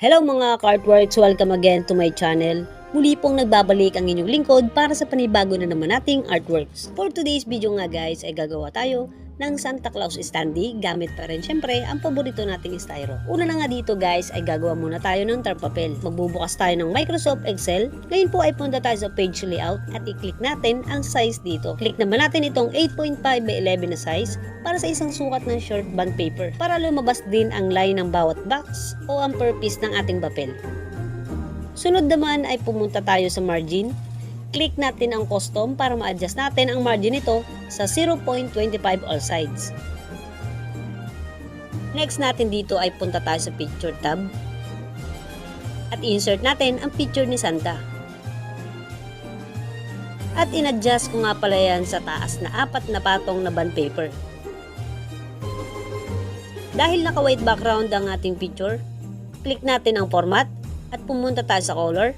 Hello mga Cartworks! Welcome again to my channel. Muli pong nagbabalik ang inyong lingkod para sa panibago na naman nating artworks. For today's video nga guys ay gagawa tayo ng Santa Claus standee gamit pa rin syempre ang paborito nating styro. Una na nga dito guys ay gagawa muna tayo ng tar papel. Magbubukas tayo ng Microsoft Excel. Ngayon po ay punta tayo sa page layout at i-click natin ang size dito. Click naman natin itong 8.5 by 11 na size para sa isang sukat ng short bond paper para lumabas din ang line ng bawat box o ang per piece ng ating papel. Sunod naman ay pumunta tayo sa margin. Click natin ang custom para ma-adjust natin ang margin nito sa 0.25 all sides. Next natin dito ay punta tayo sa picture tab. At insert natin ang picture ni Santa. At in-adjust ko nga pala yan sa taas na apat na patong na bond paper. Dahil naka-white background ang ating picture, click natin ang format at pumunta tayo sa color.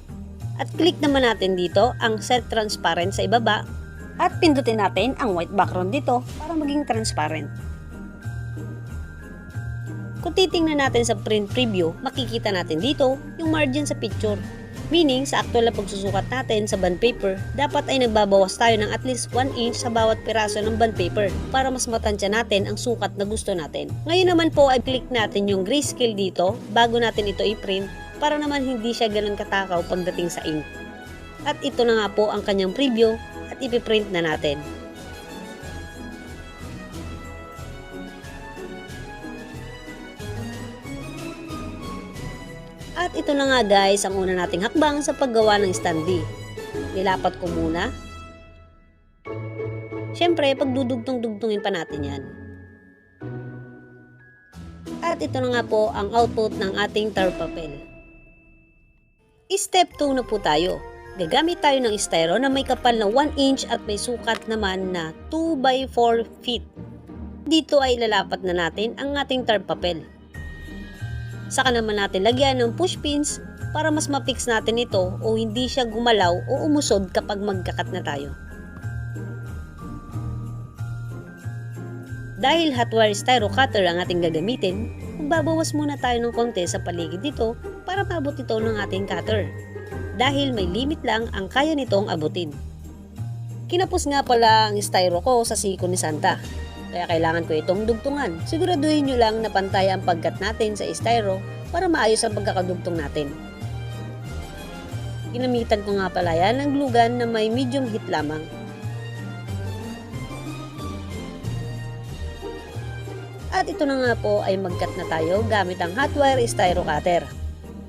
At click naman natin dito ang set transparent sa ibaba at pindutin natin ang white background dito para maging transparent. Kung titingnan natin sa print preview, makikita natin dito yung margin sa picture. Meaning, sa actual na pagsusukat natin sa bond paper, dapat ay nagbabawas tayo ng at least 1 inch sa bawat piraso ng bond paper para mas matansya natin ang sukat na gusto natin. Ngayon naman po ay click natin yung grayscale dito bago natin ito i-print para naman hindi siya ganun katakaw pagdating sa ink. At ito na nga po ang kanyang preview at ipiprint na natin. At ito na nga guys ang una nating hakbang sa paggawa ng standee. Nilapat ko muna. Siyempre, pagdudugtong-dugtungin pa natin yan. At ito na nga po ang output ng ating tar papel. Step 2 na po tayo. Gagamit tayo ng styro na may kapal na 1 inch at may sukat naman na 2 by 4 feet. Dito ay lalapat na natin ang ating tar papel. Saka naman natin lagyan ng push pins para mas mapix natin ito o hindi siya gumalaw o umusod kapag magkakat na tayo. Dahil hot wire styro cutter ang ating gagamitin, magbabawas muna tayo ng konti sa paligid dito para maabot ito ng ating cutter. Dahil may limit lang ang kaya nitong abutin. Kinapos nga pala ang styro ko sa siko ni Santa. Kaya kailangan ko itong dugtungan. Siguraduhin nyo lang na pantay ang pagkat natin sa styro para maayos ang pagkakadugtong natin. Ginamitan ko nga pala yan ng glugan na may medium heat lamang. At ito na nga po ay magkat na tayo gamit ang hot wire styro cutter.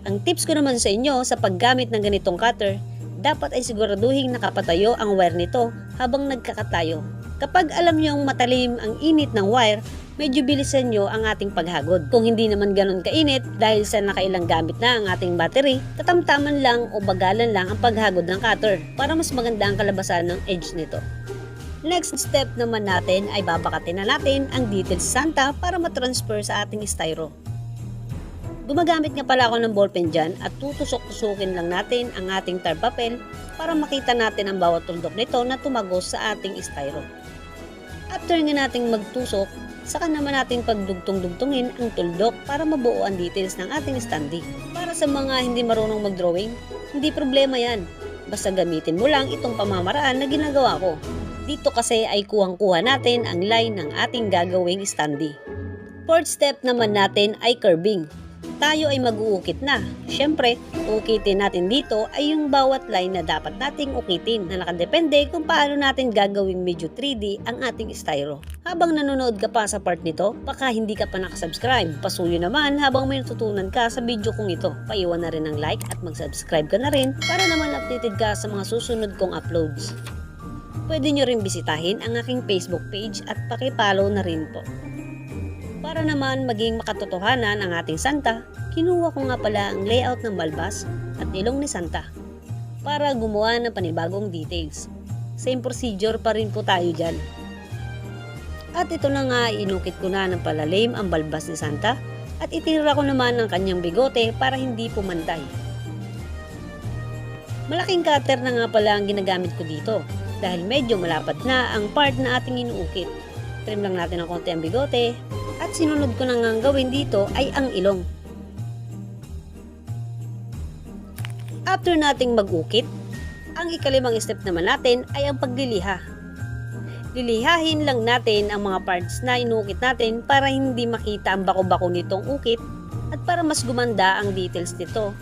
Ang tips ko naman sa inyo sa paggamit ng ganitong cutter, dapat ay siguraduhin nakapatayo ang wire nito habang nagkakatayo. Kapag alam nyo matalim ang init ng wire, medyo bilisan nyo ang ating paghagod. Kung hindi naman ganun kainit dahil sa nakailang gamit na ang ating battery, tatamtaman lang o bagalan lang ang paghagod ng cutter para mas maganda ang kalabasan ng edge nito. Next step naman natin ay babakatin na natin ang details Santa para matransfer sa ating styro. Gumagamit nga pala ako ng ballpen dyan at tutusok-tusukin lang natin ang ating tar para makita natin ang bawat tuldok nito na tumagos sa ating styro. After nga nating magtusok, saka naman natin pagdugtong-dugtungin ang tuldok para mabuo ang details ng ating standee. Para sa mga hindi marunong mag-drawing, hindi problema yan. Basta gamitin mo lang itong pamamaraan na ginagawa ko. Dito kasi ay kuhang-kuha natin ang line ng ating gagawing standee. Fourth step naman natin ay curving. Tayo ay mag-uukit na. Siyempre, ukitin natin dito ay yung bawat line na dapat nating ukitin na nakadepende kung paano natin gagawing medyo 3D ang ating styro. Habang nanonood ka pa sa part nito, baka hindi ka pa nakasubscribe. Pasuyo naman habang may natutunan ka sa video kong ito. Paiwan na rin ng like at mag-subscribe ka na rin para naman updated ka sa mga susunod kong uploads pwede nyo rin bisitahin ang aking Facebook page at pakipollow na rin po. Para naman maging makatotohanan ang ating Santa, kinuha ko nga pala ang layout ng balbas at ilong ni Santa para gumawa ng panibagong details. Same procedure pa rin po tayo dyan. At ito na nga, inukit ko na ng palalim ang balbas ni Santa at itinira ko naman ang kanyang bigote para hindi pumantay. Malaking cutter na nga pala ang ginagamit ko dito dahil medyo malapad na ang part na ating inuukit. Trim lang natin ng konti ang bigote at sinunod ko na nga gawin dito ay ang ilong. After nating mag-ukit, ang ikalimang step naman natin ay ang pagliliha. Lilihahin lang natin ang mga parts na inukit natin para hindi makita ang bako-bako nitong ukit at para mas gumanda ang details nito.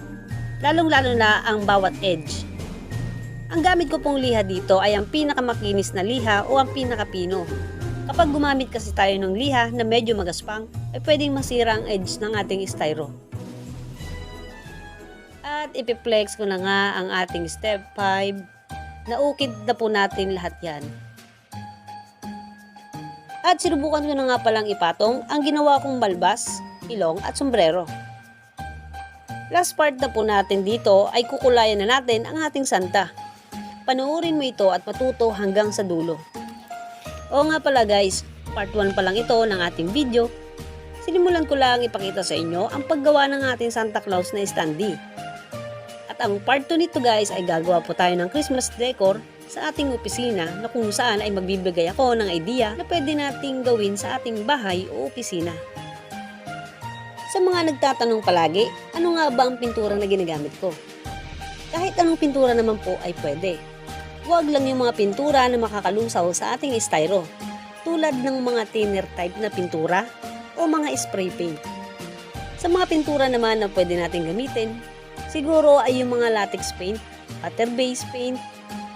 Lalong-lalo na ang bawat edge. Ang gamit ko pong liha dito ay ang pinakamakinis na liha o ang pinakapino. Kapag gumamit kasi tayo ng liha na medyo magaspang, ay pwedeng masira ang edge ng ating styro. At ipiplex ko na nga ang ating step 5. Naukit na po natin lahat yan. At sinubukan ko na nga palang ipatong ang ginawa kong balbas, ilong at sombrero. Last part na po natin dito ay kukulayan na natin ang ating santa. Panuorin mo ito at matuto hanggang sa dulo. Oo nga pala guys, part 1 pa lang ito ng ating video. Sinimulan ko lang ipakita sa inyo ang paggawa ng ating Santa Claus na standee. At ang part 2 nito guys ay gagawa po tayo ng Christmas decor sa ating opisina na kung saan ay magbibigay ako ng idea na pwede nating gawin sa ating bahay o opisina. Sa mga nagtatanong palagi, ano nga ba ang pintura na ginagamit ko? Kahit anong pintura naman po ay pwede. Huwag lang yung mga pintura na makakalusaw sa ating styro, tulad ng mga thinner type na pintura o mga spray paint. Sa mga pintura naman na pwede natin gamitin, siguro ay yung mga latex paint, water-based paint,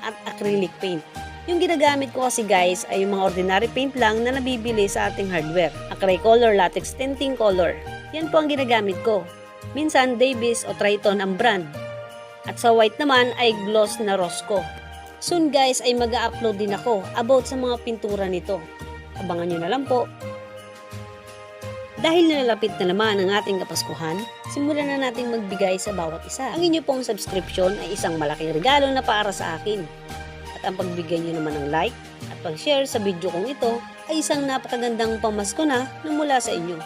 at acrylic paint. Yung ginagamit ko kasi guys ay yung mga ordinary paint lang na nabibili sa ating hardware. Acry color, latex tinting color. Yan po ang ginagamit ko. Minsan Davis o Triton ang brand. At sa white naman ay gloss na Rosco. Soon guys ay mag upload din ako about sa mga pintura nito. Abangan nyo na lang po. Dahil nalalapit na naman ang ating kapaskuhan, simulan na nating magbigay sa bawat isa. Ang inyo pong subscription ay isang malaking regalo na para sa akin. At ang pagbigay nyo naman ng like at pag-share sa video kong ito ay isang napakagandang pamasko na na mula sa inyo.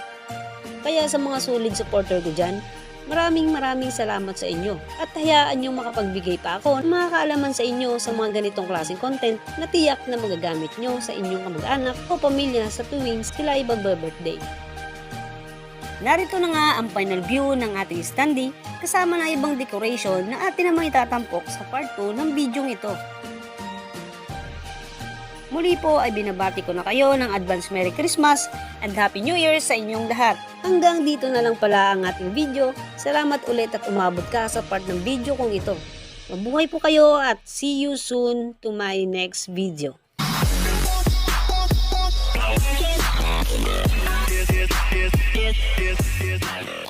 Kaya sa mga solid supporter ko dyan, maraming maraming salamat sa inyo at hayaan nyo makapagbigay pa ako ng mga kaalaman sa inyo sa mga ganitong klaseng content na tiyak na magagamit nyo sa inyong kamag-anak o pamilya sa tuwing sila ay birthday Narito na nga ang final view ng ating standee kasama na ibang decoration na atin namang itatampok sa part 2 ng video ito. Muli po ay binabati ko na kayo ng advance Merry Christmas and Happy New Year sa inyong lahat. Hanggang dito na lang pala ang ating video. Salamat ulit at umabot ka sa part ng video kong ito. Mabuhay po kayo at see you soon to my next video. Yes, yes, yes, yes, yes, yes.